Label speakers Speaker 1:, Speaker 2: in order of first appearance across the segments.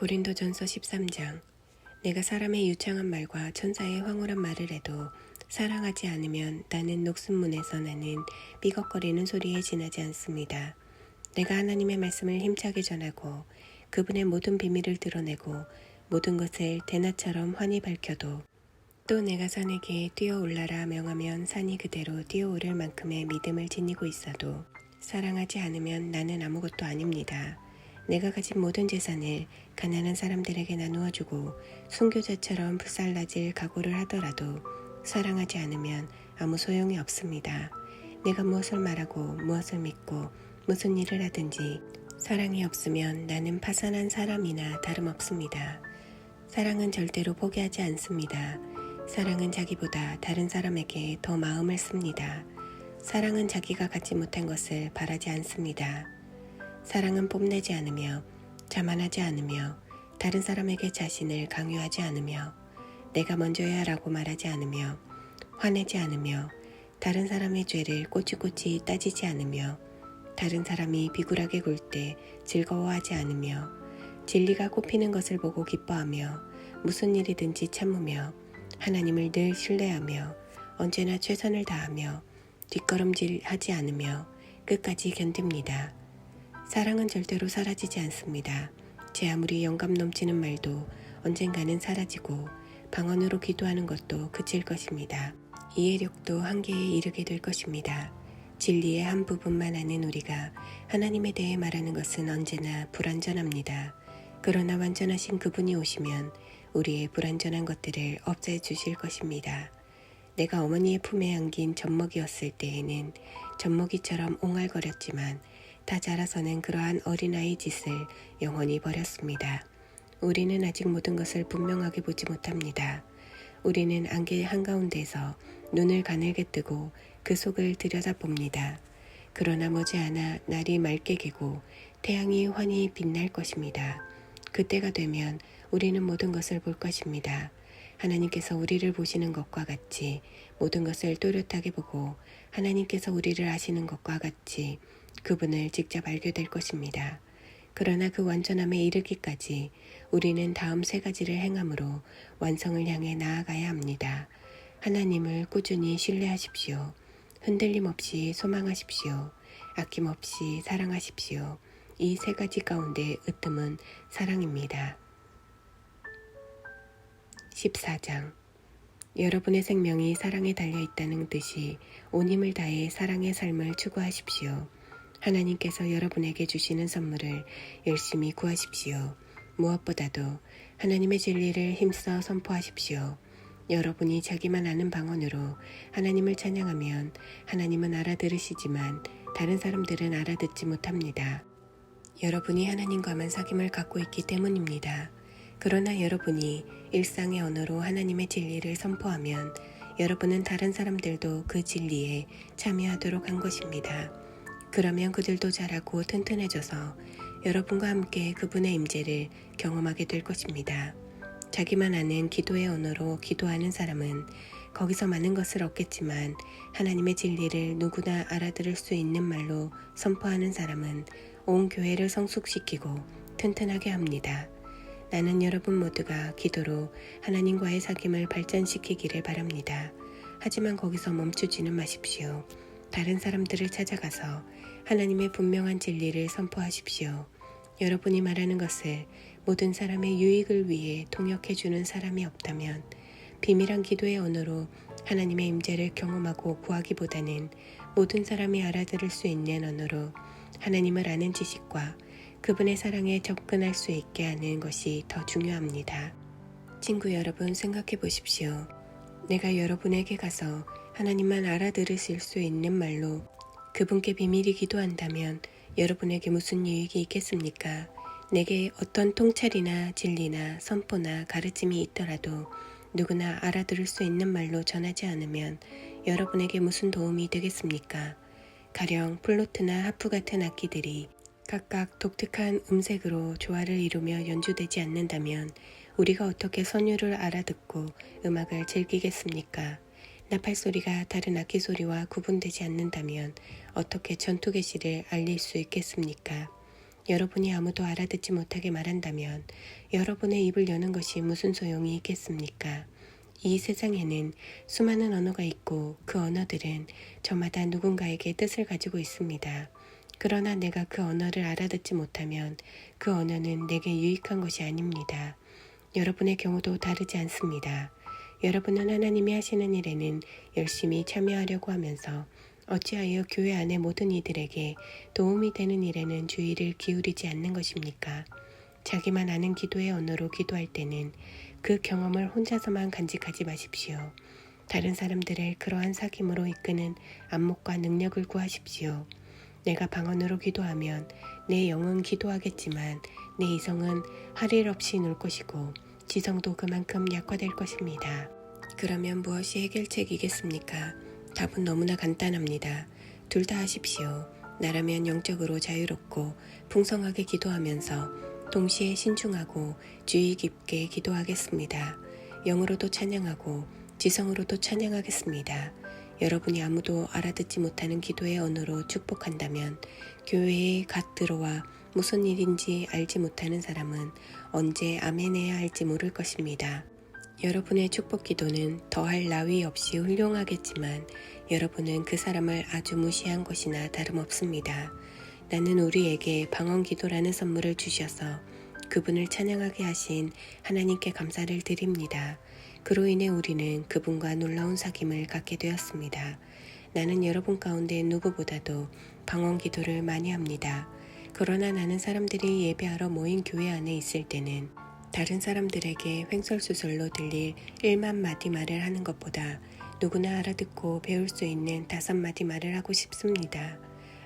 Speaker 1: 고린도전서 13장 내가 사람의 유창한 말과 천사의 황홀한 말을 해도 사랑하지 않으면 나는 녹슨문에서 나는 삐걱거리는 소리에 지나지 않습니다. 내가 하나님의 말씀을 힘차게 전하고 그분의 모든 비밀을 드러내고 모든 것을 대낮처럼 환히 밝혀도 또 내가 산에게 뛰어올라라 명하면 산이 그대로 뛰어오를 만큼의 믿음을 지니고 있어도 사랑하지 않으면 나는 아무것도 아닙니다. 내가 가진 모든 재산을 가난한 사람들에게 나누어 주고 순교자처럼 불살라질 각오를 하더라도 사랑하지 않으면 아무 소용이 없습니다. 내가 무엇을 말하고 무엇을 믿고 무슨 일을 하든지 사랑이 없으면 나는 파산한 사람이나 다름없습니다. 사랑은 절대로 포기하지 않습니다. 사랑은 자기보다 다른 사람에게 더 마음을 씁니다. 사랑은 자기가 갖지 못한 것을 바라지 않습니다. 사랑은 뽐내지 않으며 자만하지 않으며 다른 사람에게 자신을 강요하지 않으며 내가 먼저야 라고 말하지 않으며 화내지 않으며 다른 사람의 죄를 꼬치꼬치 따지지 않으며 다른 사람이 비굴하게 굴 때 즐거워하지 않으며 진리가 꼽히는 것을 보고 기뻐하며 무슨 일이든지 참으며 하나님을 늘 신뢰하며 언제나 최선을 다하며 뒷걸음질하지 않으며 끝까지 견딥니다. 사랑은 절대로 사라지지 않습니다. 제 아무리 영감 넘치는 말도 언젠가는 사라지고 방언으로 기도하는 것도 그칠 것입니다. 이해력도 한계에 이르게 될 것입니다. 진리의 한 부분만 아는 우리가 하나님에 대해 말하는 것은 언제나 불완전합니다. 그러나 완전하신 그분이 오시면 우리의 불완전한 것들을 없애 주실 것입니다. 내가 어머니의 품에 안긴 젖먹이었을 때에는 젖먹이처럼 옹알거렸지만 다 자라서는 그러한 어린아이 짓을 영원히 버렸습니다. 우리는 아직 모든 것을 분명하게 보지 못합니다. 우리는 안개 한가운데서 눈을 가늘게 뜨고 그 속을 들여다봅니다. 그러나 머지않아 날이 맑게 개고 태양이 환히 빛날 것입니다. 그때가 되면 우리는 모든 것을 볼 것입니다. 하나님께서 우리를 보시는 것과 같이 모든 것을 또렷하게 보고 하나님께서 우리를 아시는 것과 같이 그분을 직접 알게 될 것입니다. 그러나 그 완전함에 이르기까지 우리는 다음 세 가지를 행함으로 완성을 향해 나아가야 합니다. 하나님을 꾸준히 신뢰하십시오. 흔들림 없이 소망하십시오. 아낌없이 사랑하십시오. 이 세 가지 가운데 으뜸은 사랑입니다. 14장 여러분의 생명이 사랑에 달려 있다는 듯이 온 힘을 다해 사랑의 삶을 추구하십시오. 하나님께서 여러분에게 주시는 선물을 열심히 구하십시오. 무엇보다도 하나님의 진리를 힘써 선포하십시오. 여러분이 자기만 아는 방언으로 하나님을 찬양하면 하나님은 알아들으시지만 다른 사람들은 알아듣지 못합니다. 여러분이 하나님과만 사귐을 갖고 있기 때문입니다. 그러나 여러분이 일상의 언어로 하나님의 진리를 선포하면 여러분은 다른 사람들도 그 진리에 참여하도록 한 것입니다. 그러면 그들도 자라고 튼튼해져서 여러분과 함께 그분의 임재를 경험하게 될 것입니다. 자기만 아는 기도의 언어로 기도하는 사람은 거기서 많은 것을 얻겠지만 하나님의 진리를 누구나 알아들을 수 있는 말로 선포하는 사람은 온 교회를 성숙시키고 튼튼하게 합니다. 나는 여러분 모두가 기도로 하나님과의 사귐을 발전시키기를 바랍니다. 하지만 거기서 멈추지는 마십시오. 다른 사람들을 찾아가서 하나님의 분명한 진리를 선포하십시오. 여러분이 말하는 것을 모든 사람의 유익을 위해 통역해 주는 사람이 없다면 비밀한 기도의 언어로 하나님의 임재를 경험하고 구하기보다는 모든 사람이 알아들을 수 있는 언어로 하나님을 아는 지식과 그분의 사랑에 접근할 수 있게 하는 것이 더 중요합니다. 친구 여러분 생각해 보십시오. 내가 여러분에게 가서 하나님만 알아들으실 수 있는 말로 그분께 비밀이 기도한다면 여러분에게 무슨 유익이 있겠습니까? 내게 어떤 통찰이나 진리나 선포나 가르침이 있더라도 누구나 알아들을 수 있는 말로 전하지 않으면 여러분에게 무슨 도움이 되겠습니까? 가령 플로트나 하프 같은 악기들이 각각 독특한 음색으로 조화를 이루며 연주되지 않는다면 우리가 어떻게 선율을 알아듣고 음악을 즐기겠습니까? 나팔 소리가 다른 악기 소리와 구분되지 않는다면 어떻게 전투 개시를 알릴 수 있겠습니까? 여러분이 아무도 알아듣지 못하게 말한다면 여러분의 입을 여는 것이 무슨 소용이 있겠습니까? 이 세상에는 수많은 언어가 있고 그 언어들은 저마다 누군가에게 뜻을 가지고 있습니다. 그러나 내가 그 언어를 알아듣지 못하면 그 언어는 내게 유익한 것이 아닙니다. 여러분의 경우도 다르지 않습니다. 여러분은 하나님이 하시는 일에는 열심히 참여하려고 하면서 어찌하여 교회 안의 모든 이들에게 도움이 되는 일에는 주의를 기울이지 않는 것입니까? 자기만 아는 기도의 언어로 기도할 때는 그 경험을 혼자서만 간직하지 마십시오. 다른 사람들을 그러한 사귐으로 이끄는 안목과 능력을 구하십시오. 내가 방언으로 기도하면 내 영은 기도하겠지만 내 이성은 할 일 없이 놀 것이고 지성도 그만큼 약화될 것입니다. 그러면 무엇이 해결책이겠습니까? 답은 너무나 간단합니다. 둘 다 하십시오. 나라면 영적으로 자유롭고 풍성하게 기도하면서 동시에 신중하고 주의 깊게 기도하겠습니다. 영으로도 찬양하고 지성으로도 찬양하겠습니다. 여러분이 아무도 알아듣지 못하는 기도의 언어로 축복한다면 교회에 갓 들어와 무슨 일인지 알지 못하는 사람은 언제 아멘해야 할지 모를 것입니다. 여러분의 축복 기도는 더할 나위 없이 훌륭하겠지만 여러분은 그 사람을 아주 무시한 것이나 다름없습니다. 나는 우리에게 방언 기도라는 선물을 주셔서 그분을 찬양하게 하신 하나님께 감사를 드립니다. 그로 인해 우리는 그분과 놀라운 사귐을 갖게 되었습니다. 나는 여러분 가운데 누구보다도 방언 기도를 많이 합니다. 그러나 나는 사람들이 예배하러 모인 교회 안에 있을 때는 다른 사람들에게 횡설수설로 들릴 1만 마디 말을 하는 것보다 누구나 알아듣고 배울 수 있는 다섯 마디 말을 하고 싶습니다.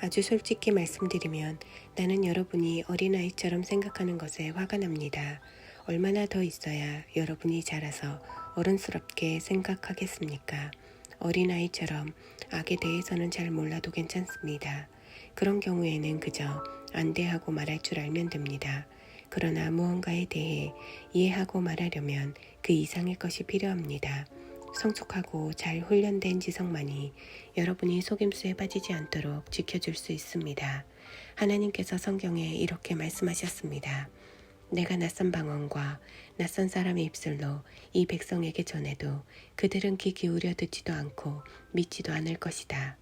Speaker 1: 아주 솔직히 말씀드리면 나는 여러분이 어린아이처럼 생각하는 것에 화가 납니다. 얼마나 더 있어야 여러분이 자라서 어른스럽게 생각하겠습니까? 어린아이처럼 악에 대해서는 잘 몰라도 괜찮습니다. 그런 경우에는 그저 안대하고 말할 줄 알면 됩니다. 그러나 무언가에 대해 이해하고 말하려면 그 이상의 것이 필요합니다. 성숙하고 잘 훈련된 지성만이 여러분이 속임수에 빠지지 않도록 지켜줄 수 있습니다. 하나님께서 성경에 이렇게 말씀하셨습니다. 내가 낯선 방언과 낯선 사람의 입술로 이 백성에게 전해도 그들은 귀 기울여 듣지도 않고 믿지도 않을 것이다.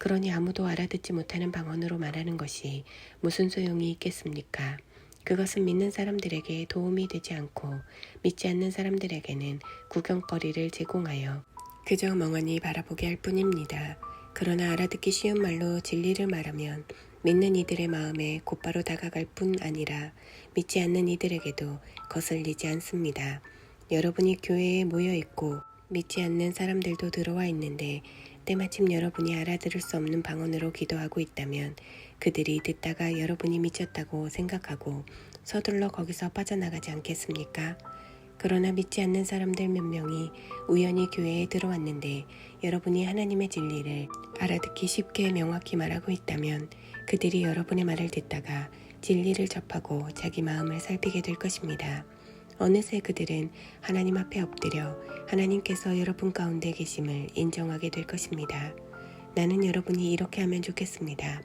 Speaker 1: 그러니 아무도 알아듣지 못하는 방언으로 말하는 것이 무슨 소용이 있겠습니까? 그것은 믿는 사람들에게 도움이 되지 않고 믿지 않는 사람들에게는 구경거리를 제공하여 그저 멍하니 바라보게 할 뿐입니다. 그러나 알아듣기 쉬운 말로 진리를 말하면 믿는 이들의 마음에 곧바로 다가갈 뿐 아니라 믿지 않는 이들에게도 거슬리지 않습니다. 여러분이 교회에 모여 있고 믿지 않는 사람들도 들어와 있는데 때마침 여러분이 알아들을 수 없는 방언으로 기도하고 있다면 그들이 듣다가 여러분이 미쳤다고 생각하고 서둘러 거기서 빠져나가지 않겠습니까? 그러나 믿지 않는 사람들 몇 명이 우연히 교회에 들어왔는데 여러분이 하나님의 진리를 알아듣기 쉽게 명확히 말하고 있다면 그들이 여러분의 말을 듣다가 진리를 접하고 자기 마음을 살피게 될 것입니다. 어느새 그들은 하나님 앞에 엎드려 하나님께서 여러분 가운데 계심을 인정하게 될 것입니다. 나는 여러분이 이렇게 하면 좋겠습니다.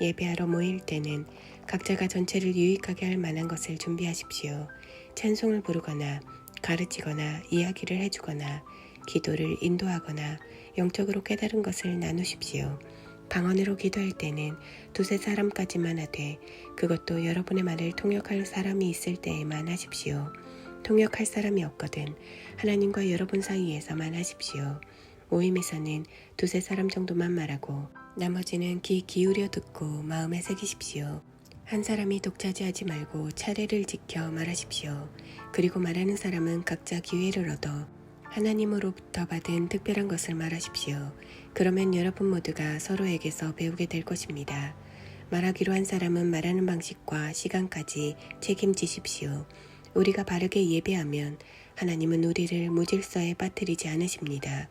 Speaker 1: 예배하러 모일 때는 각자가 전체를 유익하게 할 만한 것을 준비하십시오. 찬송을 부르거나 가르치거나 이야기를 해주거나 기도를 인도하거나 영적으로 깨달은 것을 나누십시오. 방언으로 기도할 때는 두세 사람까지만 하되 그것도 여러분의 말을 통역할 사람이 있을 때에만 하십시오. 통역할 사람이 없거든 하나님과 여러분 사이에서만 하십시오. 모임에서는 두세 사람 정도만 말하고 나머지는 귀 기울여 듣고 마음에 새기십시오. 한 사람이 독차지하지 말고 차례를 지켜 말하십시오. 그리고 말하는 사람은 각자 기회를 얻어 하나님으로부터 받은 특별한 것을 말하십시오. 그러면 여러분 모두가 서로에게서 배우게 될 것입니다. 말하기로 한 사람은 말하는 방식과 시간까지 책임지십시오. 우리가 바르게 예배하면 하나님은 우리를 무질서에 빠뜨리지 않으십니다.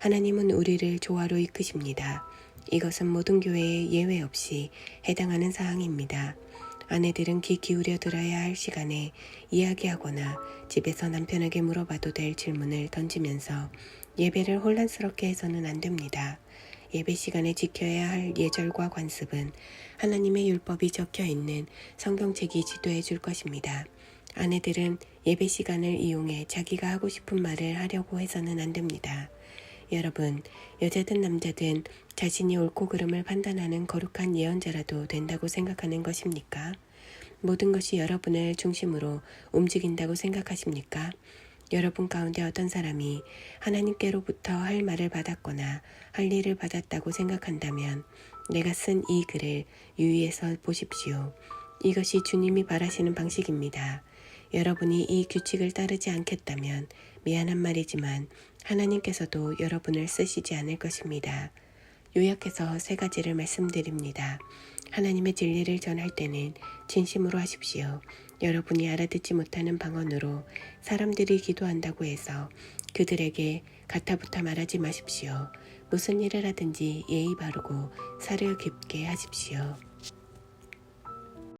Speaker 1: 하나님은 우리를 조화로 이끄십니다. 이것은 모든 교회에 예외 없이 해당하는 사항입니다. 아내들은 귀 기울여 들어야 할 시간에 이야기하거나 집에서 남편에게 물어봐도 될 질문을 던지면서 예배를 혼란스럽게 해서는 안 됩니다. 예배 시간에 지켜야 할 예절과 관습은 하나님의 율법이 적혀 있는 성경책이 지도해 줄 것입니다. 아내들은 예배 시간을 이용해 자기가 하고 싶은 말을 하려고 해서는 안 됩니다. 여러분, 여자든 남자든 자신이 옳고 그름을 판단하는 거룩한 예언자라도 된다고 생각하는 것입니까? 모든 것이 여러분을 중심으로 움직인다고 생각하십니까? 여러분 가운데 어떤 사람이 하나님께로부터 할 말을 받았거나 할 일을 받았다고 생각한다면 내가 쓴 이 글을 유의해서 보십시오. 이것이 주님이 바라시는 방식입니다. 여러분이 이 규칙을 따르지 않겠다면 미안한 말이지만 하나님께서도 여러분을 쓰시지 않을 것입니다. 요약해서 세 가지를 말씀드립니다. 하나님의 진리를 전할 때는 진심으로 하십시오. 여러분이 알아듣지 못하는 방언으로 사람들이 기도한다고 해서 그들에게 가타부타 말하지 마십시오. 무슨 일을 하든지 예의 바르고 사려 깊게 하십시오.